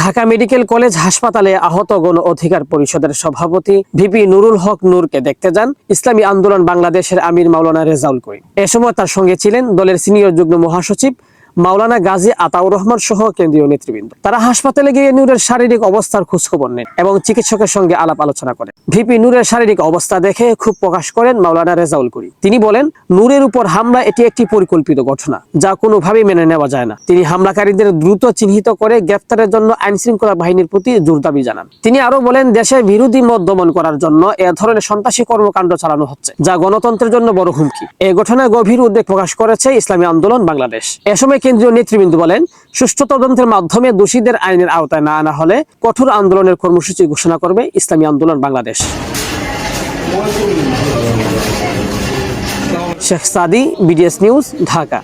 Dhaka medical college হাসপাতালে আহত গণ অধিকার পরিষদের সভাপতি ভিপি নুরুল হক নূরকে দেখতে যান ইসলামী আন্দোলন বাংলাদেশের আমির মাওলানা রেজাউল করিম। এ সময় তার সঙ্গে ছিলেন দলের সিনিয়র যুগ্ম মহাসচিব মাওলানা গাজী আতাউর রহমান সহ কেন্দ্রীয় নেতৃবৃন্দ। তারা হাসপাতালে গিয়ে নূরের শারীরিক অবস্থার খোঁজখবর নেন এবং চিকিৎসকের সঙ্গে আলাপ আলোচনা করেন। ভিপি নূরের শারীরিক অবস্থা দেখে খুব প্রকাশ করেন মাওলানা রেজাউল করিম। তিনি বলেন, নূরের উপর হামলা এটি একটি পরিকল্পিত ঘটনা, যা কোনোভাবেই মেনে নেওয়া যায় না। তিনি হামলাকারীদের দ্রুত চিহ্নিত করে গ্রেফতারের জন্য আইন শৃঙ্খলা বাহিনীর প্রতি জোর দাবি জানান। তিনি আরও বলেন, দেশে বিরোধী মত দমন করার জন্য এ ধরনের সন্ত্রাসী কর্মকাণ্ড চালানো হচ্ছে, যা গণতন্ত্রের জন্য বড় হুমকি। এই ঘটনায় গভীর উদ্বেগ প্রকাশ করেছে ইসলামী আন্দোলন বাংলাদেশ। এ সময় কেন্দ্রীয় নেতৃবৃন্দ বলেন, সুষ্ঠু তদন্তের মাধ্যমে দোষীদের আইনের আওতায় না আনা হলে কঠোর আন্দোলনের কর্মসূচি ঘোষণা করবে Islami Andolan Bangladesh. Sheikh Sadi, BDS news, Dhaka.